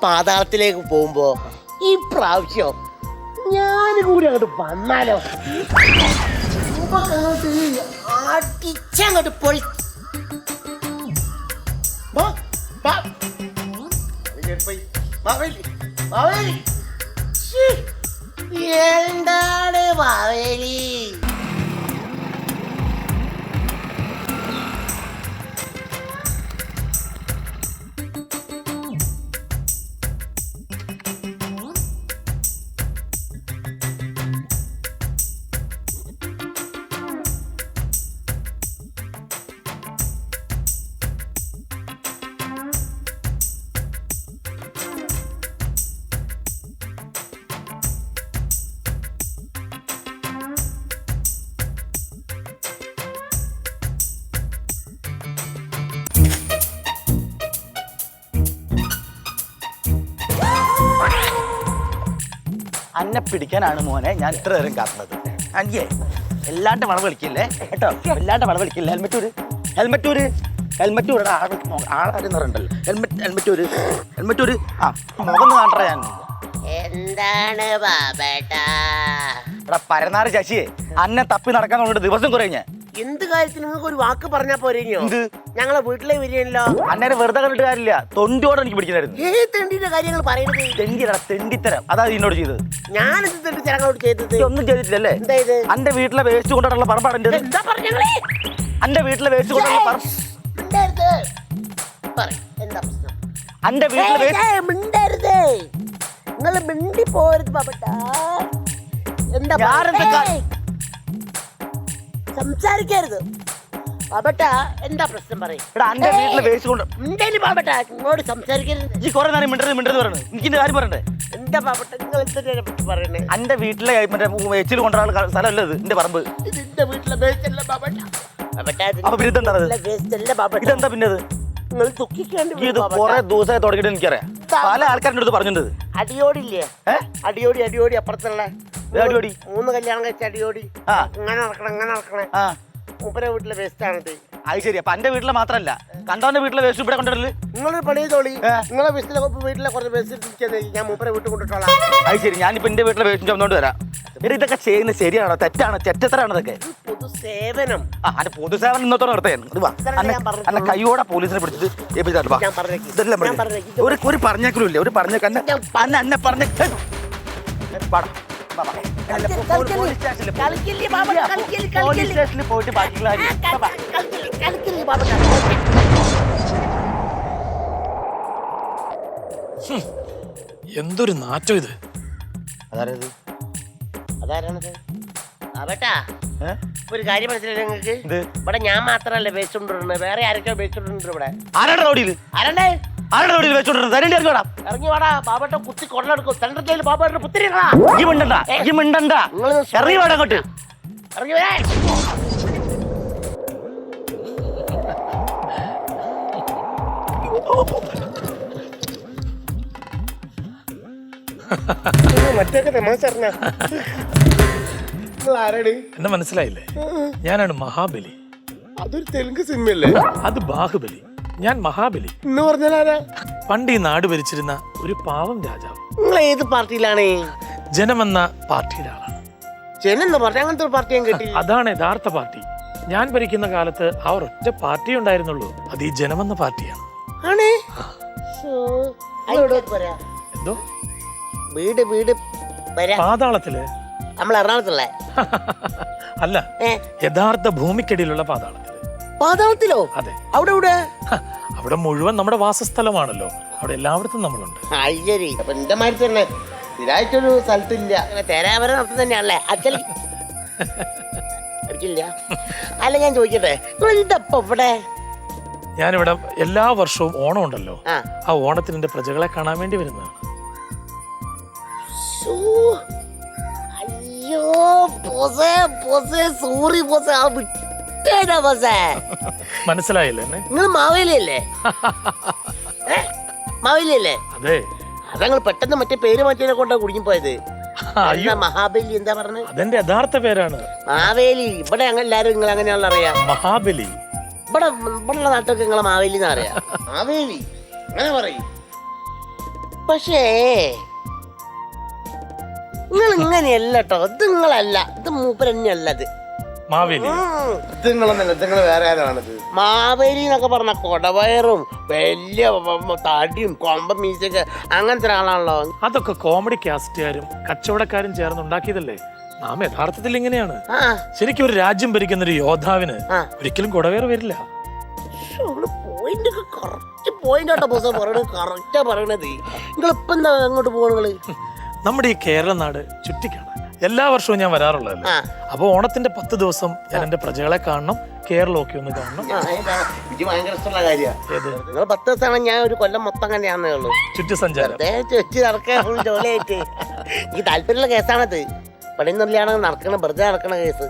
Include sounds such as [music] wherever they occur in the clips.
പാതാളത്തിലേക്ക് പോകുമ്പോ ഈ പ്രാവശ്യം ഞാൻ കൂടി അങ്ങോട്ട് വന്നാലോ? അങ്ങോട്ട് പൊളി എന്താണ് മാവേലി? അന്നെ പിടിക്കാനാണ് മോനെ ഞാൻ ഇത്ര നേരം കാത്തുന്നത്. അനിയേ എല്ലാണ്ട് വളവ് കളിക്കില്ലേ കേട്ടോ എല്ലാണ്ട് വളവ് കളിക്കില്ല ഹെൽമറ്റൂര് ഹെൽമറ്റൂര് ഹെൽമറ്റൂര് ആളാരെന്ന് ആളാരുന്നറുണ്ടല്ലോ ഹെൽമെറ്റ് ഹെൽമറ്റ് ഊര് ഹെൽമറ്റ് ഊര്. ആ മുഖം കാണട്ടെ ഞാൻ. എന്താണ് ബാബേട്ടാ? എടാ പരനാറ് ശശിയെ അന്നെ തപ്പി നടക്കാൻ തുടങ്ങിയിട്ട് ദിവസം കുറേ ഞാൻ. എന്ത് കാര്യത്തിന് നിങ്ങൾക്ക് ഒരു വാക്ക് പറഞ്ഞാ പോരെയോ ഞങ്ങളെ വീട്ടിലെ വരികയല്ലോ അന്നേരം വെറുതെ കണ്ടിട്ട് കാര്യമില്ല. തൊണ്ടിയോടെ എനിക്ക് പിടിക്കുന്നായിരുന്നു. ഏ തെണ്ടിന്റെ കാര്യങ്ങൾ പറയുന്നത് തെണ്ടിയടാ തെണ്ടിത്തരം. അതാ എന്നോട് ചെയ്തത്. ഞാൻ എന്ത് തെണ്ടി ഞങ്ങളോട് ചെയ്തത്? ഒന്നും ചെയ്തിട്ടില്ലല്ലേ? എന്താ ഇത്? അന്റെ വീട്ടിലെ വേസ്റ്റ് കൊണ്ടുള്ള പറമ്പാണ് എന്റെ എന്താ പറഞ്ഞേ അന്റെ വീട്ടിലെ വേസ്റ്റ് കൊണ്ടുള്ള പറയ്, എന്താ പ്രശ്നം? അന്റെ വീട്ടിലെ മിണ്ടരുത്. നിങ്ങൾ മിണ്ടി പോരുത് ബാബട്ടാ എന്താ സംസാരിക്കരുത്. ബാബട്ടാ എന്താ പ്രശ്നം പറയും? എടാ അന്റെ വീട്ടിലെ വേസ്റ്റ് കൊണ്ട് മിണ്ടൽ ബാബട്ടാ ഇങ്ങോട്ട് സംസാരിക്കരുത്. ഈ കുറെ നേരം മിണ്ടരുത് മിണ്ടരുത് പറയണേ. എനിക്ക് ഇതിന്റെ കാര്യം പറയണ്ടേ? എന്താ ബാബട്ട നിങ്ങൾ എന്തിനെ പറ്റി പറയണേ? അന്റെ വീട്ടിലെ മറ്റേ എച്ചിൽ കൊണ്ടാണ് സ്ഥലമല്ല ഇത് എന്റെ പറമ്പ്? ഇത് എന്റെ വീട്ടിലെ വേസ്റ്റ് അല്ല ബാബട്ട ബാബട്ടാ അപ്പൊ പിന്നെ ഇതെന്താ ഇതെന്താ പിന്നെ ഇത്? നിങ്ങൾ ദുഃഖിക്കാണ്ട് ഇത് കുറെ ദിവസമായി തുടങ്ങിയിട്ട് എനിക്കറിയാം. പല ആൾക്കാരുടെ അടുത്ത് പറഞ്ഞിട്ടുണ്ട്. അടിയോടില്ലേ? അടിയോടി അടിയോടി അപ്പുറത്തുള്ള അടിയോടി? മൂന്ന് കല്യാണം കഴിച്ച അടിയോടി. ഇങ്ങനെ നടക്കണം ഇങ്ങനെ നടക്കണേ. മൂപ്പരെ വീട്ടിലെ വേസ്റ്റ് ആണത്. അത് ശരി. അപ്പൊ എന്റെ വീട്ടിലെ മാത്രല്ല. കണ്ടവന്റെ വീട്ടിലെ വേസ്റ്റ് ഇവിടെ കൊണ്ടിടൽ നിങ്ങളൊരു പണി തോളി. നിങ്ങളെ വീട്ടിലെ വീട്ടിലെ കുറച്ച് വേസ്റ്റ് ഞാൻ മൂപ്പരെ വീട്ടിൽ കൊണ്ടിട്ടോളാം അത് ശരി. ഞാനിപ്പോ എന്റെ വീട്ടിലെ വേസ്റ്റ് ചുമന്നോണ്ട് വരാം. എടാ, ഇതൊക്കെ ചെയ്യുന്നത് ശരിയാണോ? തെറ്റാണോ? തെറ്റെത്രയാണോ ഇതൊക്കെ? പൊതുസേവനം. ആ പൊതുസേവനം ഇന്നത്തോടെ നിർത്തുകയാണ് വാ. ഞാൻ കൈയോടെ പോലീസിനെ പിടിച്ചിട്ട് ഏൽപ്പിച്ചാൽ വാ. ഞാൻ പറഞ്ഞേക്ക്. ഇതെല്ലാം ഞാൻ പറഞ്ഞേ. പറഞ്ഞേക്ക്. ഒരു ഒരു പറഞ്ഞേക്കലും ഇല്ല. ഒരു പറഞ്ഞേക്ക്. അന്നെ അന്നെ അന്നെ പറഞ്ഞ. വാടാ വാ, വാ. അല്ല, പോ- പോ- പോലീസ് സ്റ്റേഷനിൽ പോ. കളിക്കില്ലേ ബാബ കളിക്കില്ലേ പോലീസ് കളിക്കില്ലേ സ്റ്റേഷനിൽ പോയിട്ട് ബാക്കിയുള്ള കാര്യം. വാ, വാ. കളിക്കില്ലേ ബാബ എന്തൊരു നാറ്റം ഇത്? അതാരത്? അതാരാണത്? ബാബട്ടാ ഒരു കാര്യം മനസ്സിലായി നിങ്ങൾക്ക്? ഇവിടെ ഞാൻ മാത്രല്ല വെച്ചോണ്ടിരുന്നത് വേറെ ആരൊക്കെയോ കൊണ്ടുവരുന്നുണ്ട് ഇവിടെ. ആരുടെ റോഡിൽ? ആരണ്ടേ ആരുടെ റോഡിൽ വെച്ചോണ്ടിരുന്നത് തരേണ്ടി ഇറങ്ങോടാ ഇറങ്ങി വാടാ ബാബട്ട കുത്തി കൊള്ളെടുക്കും. സെൻട്രൽ ബാബയുടെ പുത്തിരികളാ ഈ മിണ്ടണ്ട ഈ മിണ്ടണ്ട. ഇറങ്ങി വേണം അങ്ങോട്ട്. ഇറങ്ങി വരാൻ. [laughs] മറ്റൊക്കെ തമാശ എന്നെ മനസ്സിലായില്ലേ? ഞാനാണ് മഹാബലി. അതൊരു തെലുങ്ക് സിനിമയല്ലേ? അത് ബാഹുബലി. ഞാൻ മഹാബലി. എന്ന് പറഞ്ഞാൽ ആരാ? പണ്ട് ഈ നാട് ഭരിച്ചിരുന്ന ഒരു പാവം രാജാവ്. നിങ്ങൾ ഏത് പാർട്ടിയിലാണ്? ജനമെന്ന പാർട്ടിയിലാണ് ആളാണ്. ജനെന്ന് പറഞ്ഞ അങ്ങനത്തെ ഒരു പാർട്ടി ഞാൻ അതാണ് യഥാർത്ഥ പാർട്ടി. ഞാൻ ഭരിക്കുന്ന കാലത്ത് അവർ ഒരൊറ്റ പാർട്ടി ഉണ്ടായിരുന്നുള്ളൂ. അത് ഈ ജനമെന്ന പാർട്ടിയാണ്. ആണേ. എന്തോ? വീട് വീട് വരാ. പാതാളത്തിൽ? നമ്മൾ എറണാകുളത്തുള്ള. [laughs] അല്ല ഏ. യഥാർത്ഥ ഭൂമിക്കടിയിലുള്ള പാതാളത്തിൽ. പാതാളത്തിലോ? അതെ. അവിടെ ഇവിടെ അവിടെ മുഴുവൻ നമ്മുടെ വാസസ്ഥലമാണല്ലോ. അവിടെ എല്ലായിടത്തും നമ്മളുണ്ട്. അയ്യരി അപ്പൊ എന്റെ മാതിരി തന്നെ. സ്ഥിരമായിട്ടൊരു സ്ഥലത്തില്ല. അങ്ങനെ തേരാവര നടത്തുന്ന തന്നെയാണല്ലേ? അച്ഛൻ അടിക്കില്ല [laughs] അല്ല ഞാൻ ചോദിക്കട്ടെ ഇതപ്പോ ഇവിടെ? ഞാനിവിടെ എല്ലാ വർഷവും ഓണം ഉണ്ടല്ലോ ആ. ആ ഓണത്തിന് എന്റെ പ്രജകളെ കാണാൻ വേണ്ടി വരുന്നതാണ്. സോറി പോസേ ആ വിട്ടേടാ പോസേ. [laughs] മനസ്സിലായില്ലേ നിങ്ങൾ മാവേലിയല്ലേ? [laughs] മാവേലിയല്ലേ? അതെ. അതങ്ങൾ പെട്ടെന്ന് മറ്റേ പേര് മാറ്റിയതിനെ കൊണ്ടാ എന്താ മഹാബലി എന്താ പറഞ്ഞത് അതെന്റെ യഥാർത്ഥ പേരാണ്. മാവേലി. ഇവിടെ അങ്ങനെ എല്ലാരും നിങ്ങൾ അങ്ങനെയുള്ള അറിയാം? മഹാബലി. ഇവിടെ ഇവിടെയുള്ള നാട്ടൊക്കെ നിങ്ങളെ മാവേലി എന്നറിയാം [laughs] മാവേലി. അങ്ങനെ പറയും. പക്ഷേ നിങ്ങൾ ഇങ്ങനെയല്ല കേട്ടോ ഇത് നിങ്ങളല്ല. ഇത് മൂപ്പരഞ്ഞല്ല ഇത് മാവേലി ഇത് നിങ്ങളൊന്നല്ല. ഇത് നിങ്ങൾ വേറെ ആരാണിത്? മാവേലി എന്നൊക്കെ പറഞ്ഞ കൊടവയറും വലിയ തടിയും കൊമ്പ മീശയൊക്കെ അങ്ങനത്തെ ഒരാളാണല്ലോ. അതൊക്കെ കോമഡി കാസ്റ്റുകാരും കച്ചവടക്കാരും ചേർന്ന് ഉണ്ടാക്കിയതല്ലേ? നാം യഥാർത്ഥത്തിൽ ഇങ്ങനെയാണ്. ആ. ശരിക്കും ഒരു രാജ്യം ഭരിക്കുന്ന ഒരു യോദ്ധാവിന് ആ. ഒരിക്കലും കുടവേർ വരില്ല. പോയിന്റ് കറക്റ്റ് പോയിന്റ് ആട്ടോ ബോസ് പറയണത്. കറക്റ്റാ പറയണത്. നിങ്ങളിപ്പം എന്താ അങ്ങോട്ട് പോകണങ്ങൾ [laughs] നമ്മുടെ ഈ കേരള നാട് ചുറ്റിക്കാണാൻ എല്ലാ വർഷവും ഞാൻ വരാറുള്ളതല്ലേ? അപ്പോൾ അപ്പൊ ഓണത്തിന്റെ പത്ത് ദിവസം ഞാൻ എന്റെ പ്രജകളെ കാണണം കേരളമൊക്കെ ഒന്ന് കാണണം? എനിക്ക് ഭയങ്കര ഇഷ്ടമുള്ള കാര്യമാണ് നിങ്ങൾ പത്ത് ദിവസമാണ് ഞാൻ ഒരു കൊല്ലം മൊത്തം തന്നെയാന്നേ ഉള്ളൂ. ചുറ്റു സഞ്ചാരം ചുറ്റി നടക്കാൻ ജോലിയായിട്ട്. എനിക്ക് താല്പര്യമുള്ള കേസാണത്. പണിയൊന്നുമില്ലാണെങ്കിൽ നടക്കണം? വെറുതെ നടക്കണ കേസ്.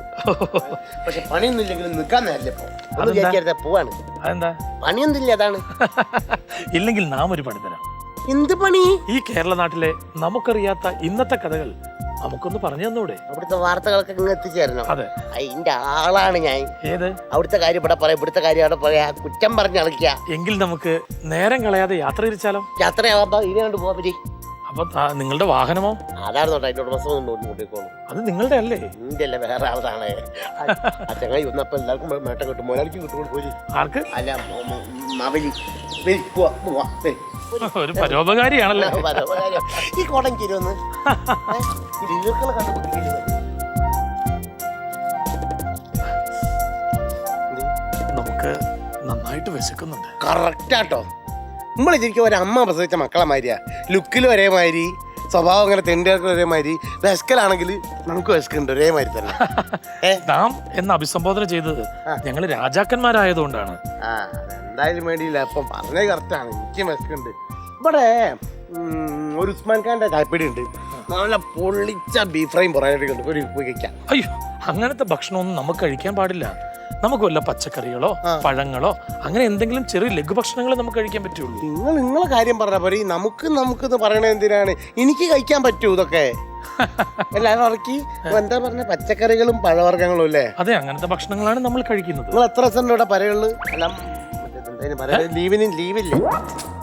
പക്ഷെ പണിയൊന്നുമില്ലെങ്കിലും നിൽക്കാൻ നേരില്ല? പോവാണ്. അതെന്താ? പണിയൊന്നും ഇല്ല അതാണ്. ഇല്ലെങ്കിൽ നാം ഒരു പണി തരാം എന്ത് പണി? ഈ കേരള നാട്ടിലെ നമുക്കറിയാത്ത ഇന്നത്തെ കഥകൾ നമുക്കൊന്ന് പറഞ്ഞു തന്നൂടെ? അവിടുത്തെ വാർത്തകളൊക്കെ ഇങ്ങ് എത്തിച്ചേരണം. അതെ. അതിന്റെ ആളാണ് ഞാൻ. ഏത്? അവിടുത്തെ കാര്യം ഇവിടെ പറയാം ഇവിടുത്തെ കാര്യം അവിടെ പറയാ. കുറ്റം പറഞ്ഞ് കളിക്കുക എങ്കിൽ നമുക്ക് നേരം കളയാതെ യാത്ര തിരിച്ചാലോ? യാത്രയാവാ ഇനി കണ്ട് പോവാ പറ്റി അപ്പൊ നിങ്ങളുടെ വാഹനമോ? അതാണ് നോട്ടെ അതിന്റെ ഉടമസ്ഥ കൊണ്ട് അത് നിങ്ങളുടെ അല്ലേ? നിന്റെ അല്ല വേറെ ആളാണ്. ചങ്ങായി എല്ലാവർക്കും മേട്ടം കിട്ടും. മുതലാളിക്ക് കിട്ടുമ്പോൾ പോയി ആർക്ക്? അല്ല മാവലി. ഒരു പരോപകാരിയാണല്ലോ. ഈ കോടം നമുക്ക് നന്നായിട്ട് വിശക്കുന്നുണ്ട്. കറക്റ്റ് ആട്ടോ നമ്മൾ ശരിക്കും ഒരു അമ്മ പ്രസവിച്ച മക്കളെ മാതിരിയാ. ലുക്കിൽ ഒരേ മാതിരി സ്വഭാവം അങ്ങനെ തെണ്ടിയാർക്ക് ഒരേ മാതിരി. വിശക്കലാണെങ്കിൽ നമുക്ക് വിശക്കുന്നുണ്ട് ഒരേ മാതിരി തന്നെ [laughs] നാം എന്ന് അഭിസംബോധന ചെയ്തത് ഞങ്ങൾ രാജാക്കന്മാരായതുകൊണ്ടാണ്. ആ അതെന്തായാലും വേണ്ടിയില്ല. അപ്പം പറഞ്ഞത് കറക്റ്റാണ് എനിക്കും വിശക്കുണ്ട് ഇവിടെ ഉം, ഒരു ഉസ്മാൻ ഖാന്റെ ചായപ്പീടി ഉണ്ട്. നല്ല പൊള്ളിച്ച ബീഫ് ഫ്രൈയും പൊറാട്ടൊക്കെ ഉണ്ട്. ഒരു കഴിക്കാം അയ്യോ അങ്ങനത്തെ ഭക്ഷണമൊന്നും നമുക്ക് കഴിക്കാൻ പാടില്ല. നമുക്ക് വല്ല പച്ചക്കറികളോ പഴങ്ങളോ അങ്ങനെ എന്തെങ്കിലും ചെറിയ ലഘുഭക്ഷണങ്ങളെ നമുക്ക് കഴിക്കാൻ പറ്റുള്ളൂ. നിങ്ങൾ നിങ്ങളെ കാര്യം പറഞ്ഞ പോലെ ഈ നമുക്ക് നമുക്ക് എന്ന് പറയണത് എന്തിനാണ്? എനിക്ക് കഴിക്കാൻ പറ്റൂ ഇതൊക്കെ. [laughs] എല്ലാവരും ഇറക്കി എന്താ പറഞ്ഞ? പച്ചക്കറികളും പഴവർഗങ്ങളും അല്ലേ? അതെ അങ്ങനത്തെ ഭക്ഷണങ്ങളാണ് നമ്മൾ കഴിക്കുന്നത്. നിങ്ങൾ എത്ര ദിവസം ഇവിടെ പരകൾ അല്ല എന്തായാലും ലീവിന് ലീവില്ലേ?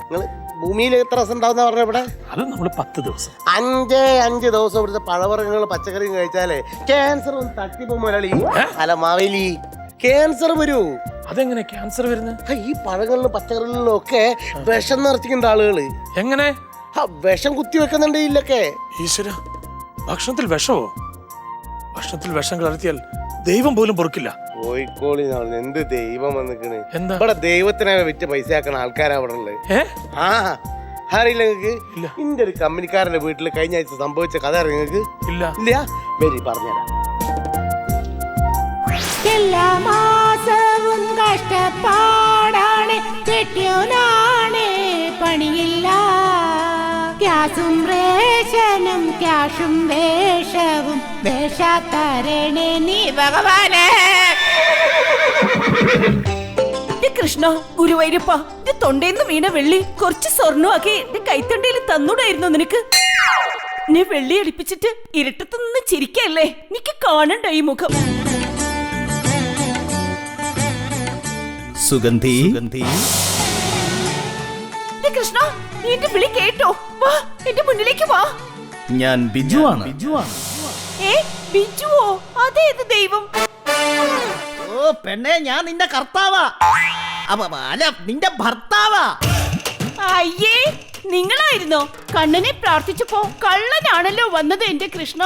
നിങ്ങൾ ഭൂമിയിൽ എത്ര ദിവസം ഉണ്ടാവുന്ന പറഞ്ഞ ഇവിടെ? അത് നമ്മൾ പത്ത് ദിവസം. അഞ്ചേ അഞ്ച് ദിവസം ഇവിടുത്തെ പഴവർഗങ്ങൾ പച്ചക്കറിയും കഴിച്ചാലേ ക്യാൻസർ ഒന്ന് തട്ടിപ്പോ മുരളി അല്ല മാവേലി. ക്യാൻസർ വരൂ. അതെങ്ങനെ ക്യാൻസർ വരുന്നത് ആ, ഈ പഴങ്ങളിലും പച്ചക്കറികളിലും ഒക്കെ വിഷം നിറച്ചിട്ടുണ്ട് ആളുകൾ. എങ്ങനെ? ആ വിഷം കുത്തി വെക്കുന്നുണ്ട് ഇതിലൊക്കെ ഈശ്വര ഭക്ഷണത്തിൽ വിഷമോ? ഭക്ഷണത്തിൽ വിഷം കലർത്തിയാൽ ദൈവം പോലും പൊറുക്കില്ല. കോഴിക്കോളി എന്ത് ദൈവം വന്നിക്കണ്. എന്താ? ഇവിടെ ദൈവത്തിനെ വിറ്റ് പൈസ ആക്കുന്ന ആൾക്കാരാ അവിടെ ഉള്ളത്. ഏ? ആ അറിയില്ല നിങ്ങക്ക് ഇല്ല. ഇന്റെ ഒരു കമ്പനിക്കാരന്റെ വീട്ടിൽ കഴിഞ്ഞ ആഴ്ച സംഭവിച്ച കഥ അറിയാം നിങ്ങക്ക് ഇല്ല. ഇല്ല. വരി പറഞ്ഞുതരാം. എല്ലാ മാസവും കഷ്ടപ്പാടാണ്. കെട്ടിയോനാണ് പണിയില്ല. ക്യാസും റേഷനും ക്യാഷും വേഷവും. വേഷാത്തരണേ നീ ഭഗവാനെ. കൃഷ്ണ ഗുരുവൈരപ്പ ഇത് തൊണ്ടേന്ന് വീണ വെള്ളി കുറച്ച് സ്വർണമാക്കി എന്റെ കൈത്തണ്ടയിൽ തന്നൂടായിരുന്നു നിനക്ക്? നീ വെള്ളി അടിപ്പിച്ചിട്ട് ഇരുട്ടത്തു നിന്ന് ചിരിക്കല്ലേ? നിക്ക് കാണണ്ട ഈ മുഖം. സുഗന്ധി. കൃഷ്ണ നീ എന്റെ വിളി കേട്ടോ. വാ എന്റെ മുന്നിലേക്ക് വാ. ഞാൻ ബിജു ആണ് ബിജു ആണ് ഏ ബിജുവോ? അതേത് ദൈവം. ഓ പെണ്ണെ ഞാൻ നിന്റെ കർത്താവാ. അപ്പൊ അല്ല നിന്റെ ഭർത്താവാ. അയ്യേ നിങ്ങളായിരുന്നോ? കണ്ണനെ പ്രാർത്ഥിച്ചപ്പോ കള്ളനാണല്ലോ വന്നത് എന്റെ കൃഷ്ണ.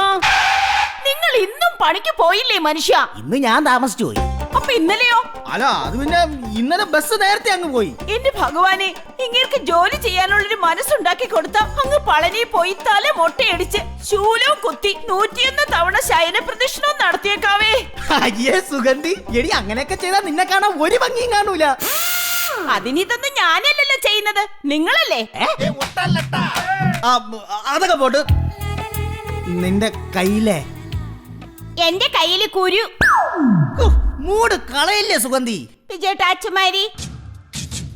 നിങ്ങൾ ഇന്നും പണിക്ക് പോയില്ലേ മനുഷ്യ? ഇന്ന് ഞാൻ താമസിച്ചു പോയി. അപ്പൊ ഇന്നലെയോ? അല്ല അത് പിന്നെ ഇന്നലെ ബസ് നേരത്തെ അങ്ങ് പോയി. എന്റെ ഭഗവാനെ ഇങ്ങേർക്ക് ജോലി ചെയ്യാനുള്ളൊരു മനസ്സുണ്ടാക്കി കൊടുത്ത അങ്ങ് പളനി പോയി തല മൊട്ടയടിച്ച് ശൂലവും കുത്തി നൂറ്റിയൊന്ന് തവണ ശയന പ്രദക്ഷിണവും നടത്തിയേക്കാവേ. അയ്യേ സുഗന്ധി. എടി അങ്ങനെയൊക്കെ ചെയ്താൽ നിന്നെ കാണാൻ ഒരു ഭംഗിയും കാണൂല. അതിനിതൊന്നും ഞാനല്ലല്ലോ ചെയ്യുന്നത്. നിങ്ങളല്ലേ? ആ, അതൊക്കെ പോട്ട്. നിന്റെ കയ്യിലെ? എന്റെ കയ്യിൽ കുരു. ഹോ, മൂട് കളയില്ലേ സുഗന്ധി? ബിജേട്ടാ ചുമ്മാരി.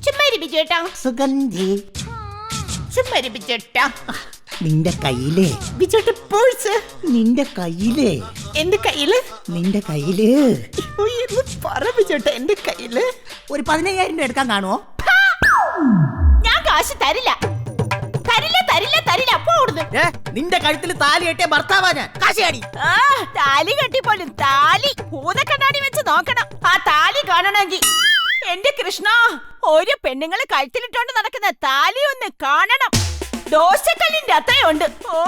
ചുമ്മാരി ബിജേട്ടാ സുഗന്ധി. ചുമ്മാരി ബിജേട്ടാ നിന്റെ കയ്യിലെ. ബിജോട്ട് പേഴ്സ്. നിന്റെ കയ്യിലെ. എന്റെ കയ്യിൽ? നിന്റെ കയ്യിൽ. പറ ബിജോട്ട് എന്റെ കയ്യിൽ. ഒരു പതിനയ്യായിരം രൂപ എടുക്കാൻ കാണുമോ ഞാൻ കാശ് തരില്ല. തരില്ല തരില്ല ഏ നിന്റെ കഴുത്തിൽ താലി കെട്ടിയ ഭർത്താവാ ഞാൻ. കാശിയാടി. ആ താലി കെട്ടിപ്പോലും താലി ഭൂതക്കണ്ണാടി വെച്ച് നോക്കണം. ആ താലി കാണണമെങ്കിൽ. എന്റെ കൃഷ്ണ ഒരു പെണ്ണുങ്ങൾ കഴുത്തിലിട്ടോണ്ട് നടക്കുന്ന താലി ഒന്ന് കാണണം. ദോശക്കല്ലിന്റെ അത്രയുണ്ട്. ഓ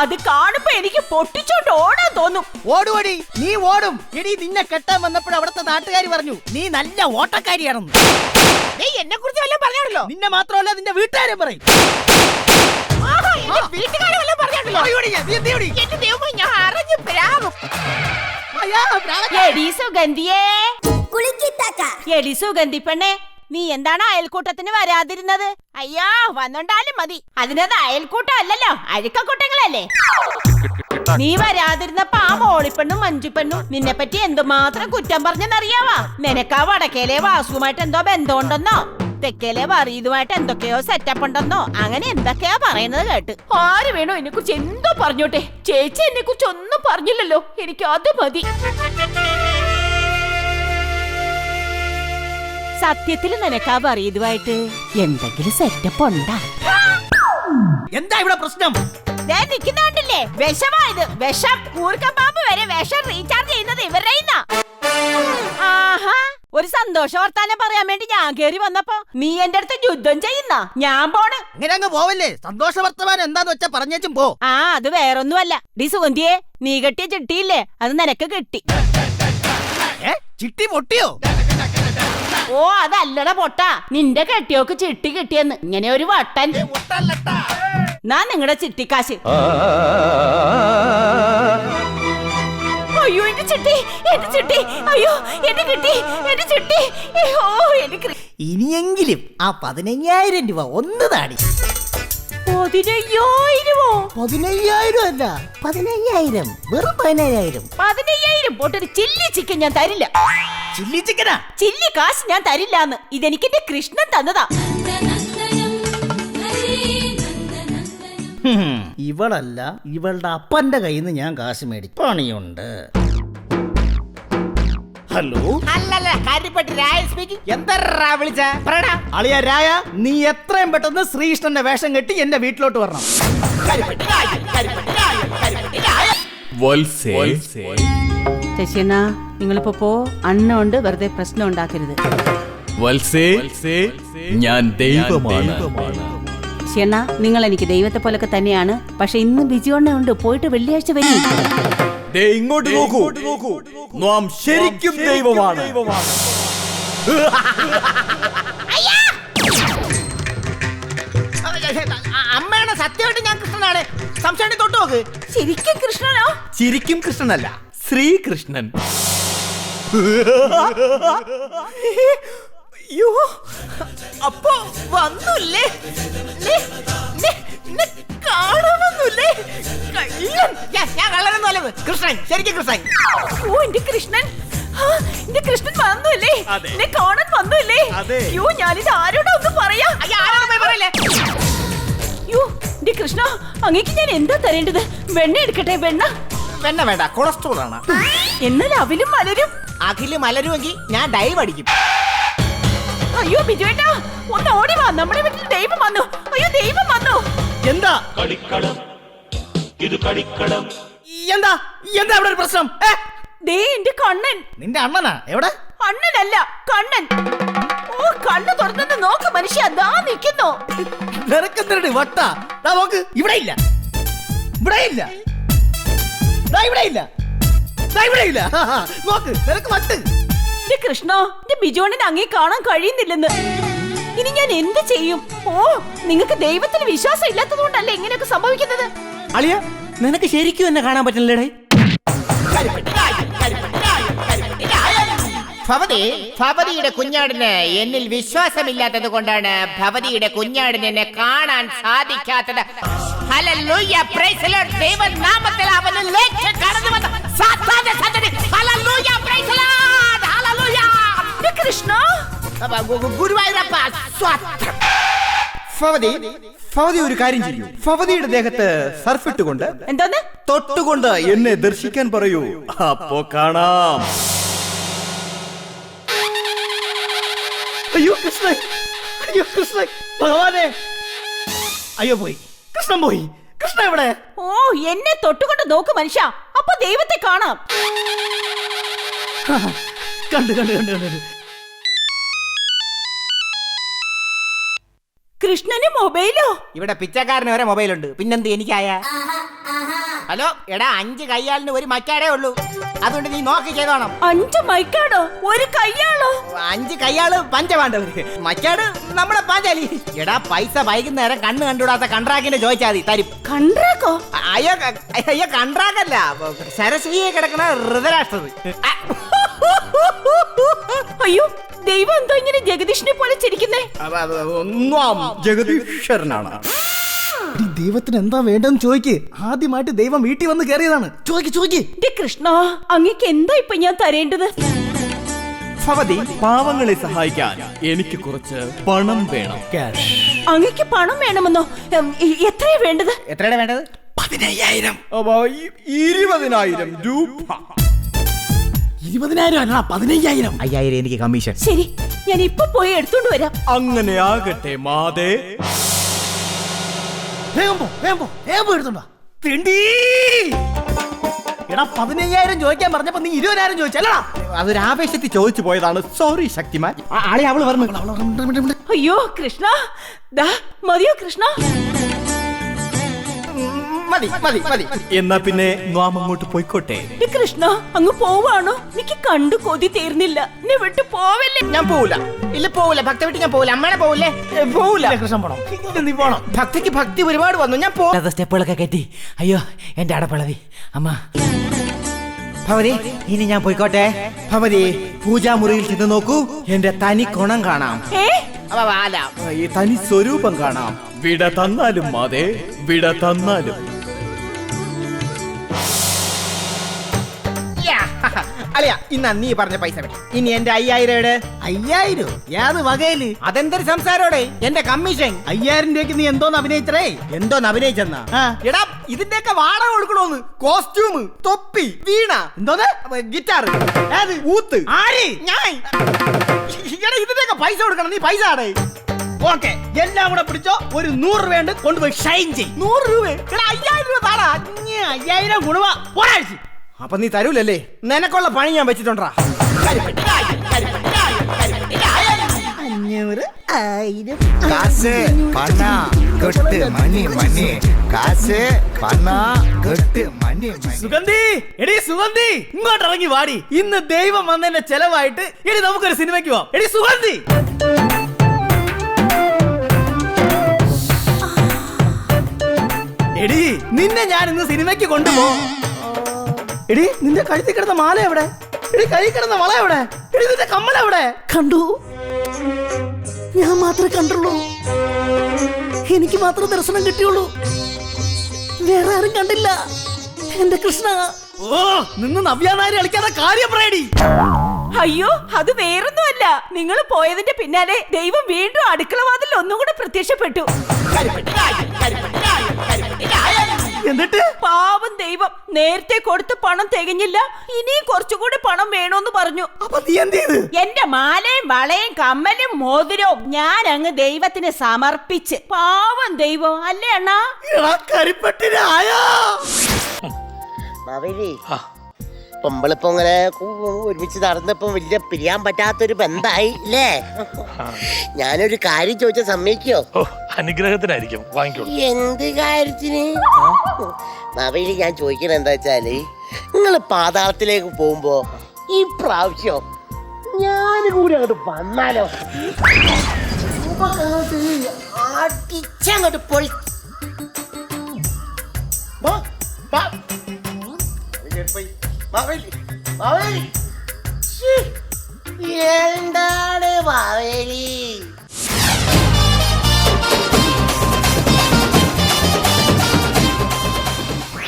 അത് കാണുമ്പോ എനിക്ക് പൊട്ടിച്ചോണ്ട് ഓടാൻ തോന്നും. ഓടുവടി. നീ ഓടും. എടി നിന്നെ കെട്ടാൻ വന്നപ്പോൾ അവിടുത്തെ നാട്ടുകാർ പറഞ്ഞു നീ നല്ല ഓട്ടക്കാരിയാണെന്ന്. എന്നെ കുറിച്ച് വല്ലതും പറഞ്ഞാണല്ലോ നിന്നെ മാത്രമല്ല നിന്റെ വീട്ടുകാരെ പറയും. എന്റെ ദൈവമേ, ഞാൻ അറിഞ്ഞു പ്രാവും. അയ്യാ, പ്രാവ- എടി സുഗന്ധിയേ. എടി സുഗന്ധി പെണ്ണെ നീ എന്താണ് അയൽക്കൂട്ടത്തിന് വരാതിരുന്നത്? അയ്യാ വന്നുണ്ടാലും മതി. അതിനത് അയൽക്കൂട്ടം അല്ലല്ലോ അഴുക്കക്കൂട്ടങ്ങളല്ലേ? നീ വരാതിരുന്നപ്പോ ആ മോളിപ്പെണ്ണും മഞ്ജുപ്പെണ്ണും നിന്നെ പറ്റി എന്തുമാത്രം കുറ്റം പറഞ്ഞെന്നറിയാവാ? നിനക്കാ വടക്കേലെ വാസുമായിട്ട് എന്തോ ബന്ധമുണ്ടെന്നോ? തെക്കേലെ വറീതുമായിട്ട് എന്തൊക്കെയോ സെറ്റപ്പ് ഉണ്ടെന്നോ? അങ്ങനെ എന്തൊക്കെയാ പറയുന്നത് കേട്ട്. ആര് വേണോ എന്നെ കുറിച്ച് എന്തോ പറഞ്ഞോട്ടെ? ചേച്ചി എന്നെ കുറിച്ച് ഒന്നും പറഞ്ഞില്ലല്ലോ. എനിക്ക് അത് മതി. സത്യത്തിൽ നിനക്കാ പറയതുമായിട്ട് എന്തെങ്കിലും സെറ്റപ്പ് ഉണ്ടാ? എന്താ ഇവിടെ പ്രശ്നം? ദേ നിക്കുന്നുണ്ടല്ലേ? വിഷമായത്. വിഷം കൂർക്കം പാമ്പ് വരെ വിഷം റീചാർജ് ചെയ്യുന്നത് ഇവരുടെ കയ്യിന്നാ. ആഹാ. ഒരു സന്തോഷ വർത്താനം പറയാൻ വേണ്ടി ഞാൻ കേറി വന്നപ്പോ നീ എന്റെ അടുത്ത് യുദ്ധം ചെയ്യുന്ന. ഞാൻ പോണ്. ഇങ്ങനെ അങ്ങ് പോവല്ലേ? സന്തോഷ വർത്തമാനം എന്താന്ന് വെച്ചാ പറഞ്ഞേച്ചും പോ. ആ അത് വേറൊന്നുമല്ല. ഡി സുഗന്ധിയെ നീ കെട്ടിയ ചിട്ടിയില്ലേ? അത് നിനക്ക് കിട്ടി. ചിട്ടി പൊട്ടിയോ? ഓ അതല്ലട പൊട്ട. നിന്റെ കെട്ടിയോക്ക് ചിട്ടി കിട്ടിയെന്ന്. ഇങ്ങനെ ഒരു വട്ടൻ. നിങ്ങളുടെ ചിട്ടിക്കാശ്. അയ്യോ എന്റെ ചിട്ടി എന്റെ ചിട്ടി അയ്യോ എന്റെ കിട്ടി എന്റെ ചിട്ടി ഓ എനിക്ക് ഇനിയെങ്കിലും ആ പതിനയ്യായിരം രൂപ ഒന്ന് താടി. പതിനയ്യായിരമോ? പതിനയ്യായിരം അല്ല പതിനയ്യായിരം വെറും പതിനയ്യായിരം. പതിനയ്യായിരം പോട്ടൊരു ചില്ലി ചിക്കൻ ഞാൻ തരില്ല. ചില്ലി ചിക്കനാ? ചില്ലി കാശ് ഞാൻ തരില്ലാന്ന്. ഇതെനിക്ക് എന്റെ കൃഷ്ണൻ തന്നതാ. ഇവളല്ല ഇവളുടെ അപ്പന്റെ കയ്യിൽ നിന്ന് ഞാൻ കാശ് മേടിച്ചു പണിയുണ്ട്. ഹലോ? അല്ലല്ല കാര്യപ്പെട്ട് രായ സ്പീക്കിംഗ് എന്താ വിളിച്ച? പറയടാ അളിയ രായ നീ എത്രയും പെട്ടെന്ന് ശ്രീകൃഷ്ണന്റെ വേഷം കെട്ടി എന്റെ വീട്ടിലോട്ട് വരണം. ശശിന നിങ്ങളിപ്പോ പോ. അണ്ണുണ്ട് വെറുതെ പ്രശ്നം ഉണ്ടാക്കരുത്. ഞാൻ ദൈവമാണ്. ശശിയണ്ണ നിങ്ങൾ എനിക്ക് ദൈവത്തെ പോലൊക്കെ തന്നെയാണ്. പക്ഷെ ഇന്ന് ബിജു അണ്ണ ഉണ്ട് പോയിട്ട് വെള്ളിയാഴ്ച വരും. ദേ ഇങ്ങോട്ട് നോക്കൂ. നാം ശരിക്കും ദൈവമാണ്. അമ്മയാണ് സത്യമായിട്ട് ഞാൻ കൃഷ്ണനാണ്. സംശയം തൊട്ട് നോക്ക്. ശരിക്കും കൃഷ്ണനോ? ശരിക്കും കൃഷ്ണനല്ല ശ്രീകൃഷ്ണൻ. അയ്യോ. അപ്പോ വന്നുല്ലേ? ഞാൻ കൃഷ്ണൻ ശരിക്കും കൃഷ്ണൻ. ഓ എന്റെ കൃഷ്ണൻ. എന്റെ കൃഷ്ണൻ വന്നുല്ലേ? എന്നെ കാണാൻ വന്നുല്ലേ? അയ്യോ ഞാനിത് ആരോടാ ഒന്ന് പറയാ? അയ്യ ആരോടും പോയി പറയല്ലേ? അയ്യോ എന്റെ കൃഷ്ണ അങ്ങേക്ക് ഞാൻ എന്താ തരേണ്ടത്? വെണ്ണ എടുക്കട്ടെ വെണ്ണ. വെണ്ണ വേണ്ട കൊളസ്ട്രോൾ ആണ് എന്നാൽ അവലും മലരും. അഖിൽ മലരുമെങ്കിൽ ഞാൻ ഡൈവ് അടിക്കും. അയ്യോ ബിജുവേട്ടാ ഒന്ന് ഓടി വാ. നമ്മുടെ വീട്ടിൽ ദൈവം വന്നു. അയ്യോ ദൈവം വന്നു. എന്താ? എന്താ? എന്താ ഇവിടെ ഒരു പ്രശ്നം? ഏ? ദേ എന്റെ കണ്ണൻ. നിന്റെ അണ്ണനാ? എവിടെ? അണ്ണനല്ല കണ്ണൻ. ഓ കണ്ണ് തുറന്നു നോക്ക് മനുഷ്യ. ദാ നിൽക്കുന്നു നിനക്കെന്തരടി വട്ട? ദാ നോക്ക് ഇവിടെ ഇല്ല. ഇവിടെ ഇല്ല. ദാ ഇവിടെ ഇല്ല. ദാ ഇവിടെ ഇല്ല. ഹാ, [laughs] ഹാ. നോക്ക് നിനക്ക് വട്ട്. എന്റെ കൃഷ്ണ എന്റെ ബിജോണിന് അങ്ങേ കാണാൻ കഴിയുന്നില്ലെന്ന്. ഇനി ഞാൻ എന്ത് ചെയ്യും? ഓ നിങ്ങൾക്ക് ദൈവത്തിന് വിശ്വാസം ഇല്ലാത്തതുകൊണ്ടല്ലേ ഇങ്ങനെയൊക്കെ സംഭവിക്കുന്നത്? അളിയ നിനക്ക് ശരിക്കും എന്നെ കാണാൻ പറ്റില്ലേ ഭവതി ഭവതിയുടെ കുഞ്ഞാടിന് എന്നിൽ വിശ്വാസമില്ലാത്തത് കൊണ്ടാണ് ഭവതിയുടെ കുഞ്ഞാടിന് എന്നെ കാണാൻ സാധിക്കാത്തത്. ദൈവനാമത്തിൽ അവന് കടന്നു വന്ന സാത്താന്റെ സന്തതി. കൃഷ്ണ ഗുരുവായൂരപ്പ സ്വത്രം. ഫവതി ഫവതി ഒരു കാര്യം ചെയ്യൂ. ഫവതിയുടെ ദേഹത്ത് സർഫിട്ട് കൊണ്ട് എന്തോന്ന്? തൊട്ടുകൊണ്ട് എന്നെ ദർശിക്കാൻ പറയൂ. അപ്പോ കാണാം. അയ്യോ കൃഷ്ണ. അയ്യോ കൃഷ്ണ. ഭഗവാനെ. അയ്യോ പോയി. കൃഷ്ണൻ പോയി. കൃഷ്ണ എവിടെ? ഓ എന്നെ തൊട്ടുകൊണ്ട് നോക്ക് മനുഷ്യ. അപ്പൊ ദൈവത്തെ കാണാം. കണ്ടു കണ്ടു കണ്ടു കണ്ടു. കൃഷ്ണന് മൊബൈലോ? ഇവിടെ പിച്ചക്കാരന് വരെ മൊബൈലുണ്ട്. പിന്നെന്ത് എനിക്കായ? ഹലോ എടാ അഞ്ച് കയ്യാലിന് ഒരു മൈക്കാടേ ഉള്ളൂ. അതുകൊണ്ട് നീ നോക്കി ചെയ്തോണം. അഞ്ച് മൈക്കാടോ? ഒരു കയ്യാളോ? അഞ്ച് കയ്യാൾ പഞ്ചപാണ്ഡവര് മക്കാട് നമ്മളെ പാഞ്ചാലി. എടാ പൈസ വൈകുന്നേരം കണ്ണ് കണ്ടുകൂടാത്ത കൺട്രാക്കിന്റെ ചോദിച്ചാൽ മതി. തരും. കണ്ട്രാക്കോ അയ്യോ അയ്യോ കൺട്രാക്കല്ല. സരസ്വതിയെ കിടക്കണ ഋതരാഷ്ട്രത്. അയ്യോ ദൈവം എന്തോ ഇങ്ങനെ ജഗദീഷിനെ പോലെ ചിരിക്കുന്നേ. ഒന്നാം ജഗദീശ്വരനാണ്. ദൈവത്തിന് എന്താ വേണ്ടെന്ന് ചോദിക്ക്. ആദ്യമായിട്ട് ദൈവം വീട്ടിൽ വന്ന് കയറിയതാണ്. ചോദിക്ക് ചോദിക്ക്. കൃഷ്ണ അങ്ങക്ക് എന്താ ഇപ്പൊ ഞാൻ തരേണ്ടത്? ഭവതി പാവങ്ങളെ സഹായിക്കാൻ എനിക്ക് കുറച്ച് പണം വേണം. ക്യാഷ് അങ്ങക്ക് പണം വേണമെന്നോ? എത്രയാ വേണ്ടത്? എത്രയാണ് വേണ്ടത്? പതിനയ്യായിരം. ഇരുപതിനായിരം രൂപ. ഇരുപതിനായിരം അല്ല പതിനയ്യായിരം. അയ്യായിരം എനിക്ക് കമ്മീഷൻ ശരി ഞാൻ ഇപ്പൊ പോയി എടുത്തോണ്ട് വരാം. അങ്ങനെ ആകട്ടെ മാതേ. വേഗം പോ വേഗം പോ വേഗം പോ എടുത്തോണ്ടാ തിണ്ടി! എടാ പതിനയ്യായിരം ചോദിക്കാൻ പറഞ്ഞപ്പോ നീ ഇരുപതിനായിരം ചോദിച്ചല്ലടാ അതൊരു ആവേശത്തിൽ ചോദിച്ചു പോയതാണ്. സോറി ശക്തിമാൻ. ആളെ അവൾ പറഞ്ഞു അയ്യോ കൃഷ്ണ. ദാ മതിയോ കൃഷ്ണ? മതി മതി മതി. എന്നാ പിന്നെ നാം അങ്ങോട്ട് പോയിക്കോട്ടെ? കൃഷ്ണ അങ്ങ് പോവാണോ? എനിക്ക് കണ്ടു കൊതി തീർന്നില്ല. എന്നെ വിട്ടു പോവല്ലേ? ഞാൻ പോവില്ല ഇല്ല പോവില്ല ഭക്ത വീട്ടിൽ ഞാൻ പോവില്ല അമ്മയുടെ പോവില്ലേ ഏ, പോവില്ല കൃഷ്ണൻ പോണം. നീ പോണം. ഭക്തിക്ക് ഭക്തി ഒരുപാട് വന്നു. ഞാൻ പോ സ്റ്റെപ്പുകളൊക്കെ കെട്ടി. അയ്യോ എന്റെ അടപ്പളവി. അമ്മ. ഭവതി ഇനി ഞാൻ പോയിക്കോട്ടെ. ഭവതി പൂജാമുറിയിൽ ചെന്ന് നോക്കൂ. എന്റെ തനി കൊണം കാണാം. ഏ? വാല. ഈ തനി സ്വരൂപം കാണാം. വിട തന്നാലും മാതെ വിട തന്നാലും. യാ, അളിയ ഇന്നാ നീ പറഞ്ഞ പൈസ വേണം. ഇനി എന്റെ അയ്യായിരം എവിടെ അയ്യായിരം? യാത് വകയിൽ. അതെന്തൊരു സംസാരോടെ? എന്റെ കമ്മീഷൻ. അയ്യായിരം രൂപയ്ക്ക് നീ എന്തോന്ന് അഭിനയിച്ചേ എന്തോന്ന് അഭിനയിച്ചെന്നാ? എടാ ഇതിന്റെയൊക്കെ വാടക കൊടുക്കണോന്ന്. കോസ്റ്റ്യൂം തൊപ്പി വീണ. എന്തോന്ന്? ഗിറ്റാർ ഏത്? ഊത്ത്. ആര്? ഞാൻ. ഇതിന്റെയൊക്കെ പൈസ കൊടുക്കണം. നീ പൈസ ആടേ. ഓക്കെ എല്ലാം കൂടെ പിടിച്ചോ ഒരു നൂറ് രൂപ കൊണ്ടുപോയി ഷൈൻ ചെയ് നൂറ് രൂപ എടാ അയ്യായിരം രൂപ താടാ ഇനി അയ്യായിരം ഗുണവ ഒരാഴ്ച അപ്പൊ നീ തരൂലല്ലേ നിനക്കുള്ള പണി ഞാൻ വെച്ചിട്ടുണ്ടാ അഞ്ഞൂറ് ആയിരം காசு பணம் கொட்டு மணி மணி காசு பணம் கொட்டு மணி மணி സുഗന്ധി എടി സുഗന്ധി ഇങ്ങോട്ട് ഇറങ്ങി വാടി ഇന്ന് ദൈവം വന്നതിന്റെ ചെലവായിട്ട് എടി നമുക്കൊരു സിനിമയ്ക്ക് പോവാം എടി സുഗന്ധി എടി നിന്നെ ഞാൻ ഇന്ന് സിനിമയ്ക്ക് കൊണ്ടുപോ. എടി നിന്റെ കഴുത്തിൽ കിടന്ന മാല എവിടെ? എടി കൈ കിടന്ന വള എവിടെ? എടി നിന്റെ കമ്മൽ എവിടെ? കണ്ടു. ഞാൻ മാത്രമേ കണ്ടുള്ളൂ. എനിക്ക് മാത്രം ദർശനം കിട്ടിയുള്ളൂ. വേറെ ആരും കണ്ടില്ല. എന്റെ കൃഷ്ണ. ഓ നിന്ന് നവ്യാനാരി കളിക്കാതെ കാര്യം പറയടി അയ്യോ അത് വേറൊന്നുമല്ല. നിങ്ങൾ പോയതിന്റെ പിന്നാലെ ദൈവം വീണ്ടും അടുക്കള വാതിൽ ഒന്നും കൂടെ പ്രത്യക്ഷപ്പെട്ടു എന്നിട്ട്? പാവം ദൈവം നേരത്തെ കൊടുത്ത പണം തികഞ്ഞില്ല ഇനിയും കുറച്ചുകൂടി പണം വേണോന്ന് പറഞ്ഞു. അപ്പൊ നീ എന്ത് ചെയ്ത്? എന്റെ മാലയും വളയും കമ്മലും മോതിരവും ഞാൻ അങ്ങ് ദൈവത്തിന് സമർപ്പിച്ച്. പാവം ദൈവം അല്ലേ അണ്ണാ? കരിപ്പട്ടിനായോ നമ്മളിപ്പോ ഇങ്ങനെ കു- ഒരുമിച്ച് നടന്നപ്പോ വലിയ പിരിയാൻ പറ്റാത്തൊരു ബന്ധായി അല്ലേ ഞാനൊരു കാര്യം ചോദിച്ച സമ്മതിക്കോ? അനുഗ്രഹത്തിനായിരിക്കും വാങ്ങിക്കോളൂ. എന്ത് കാര്യത്തിന്? മാവേലി ഞാൻ ചോദിക്കണ എന്താ വെച്ചാൽ നിങ്ങൾ പാതാളത്തിലേക്ക് പോകുമ്പോ ഈ പ്രാവശ്യം ഞാൻ കൂടി അങ്ങോട്ട് വന്നാലോ? അടിച്ചങ്ങോട്ട് പൊളി. എന്താണ് മാവേലി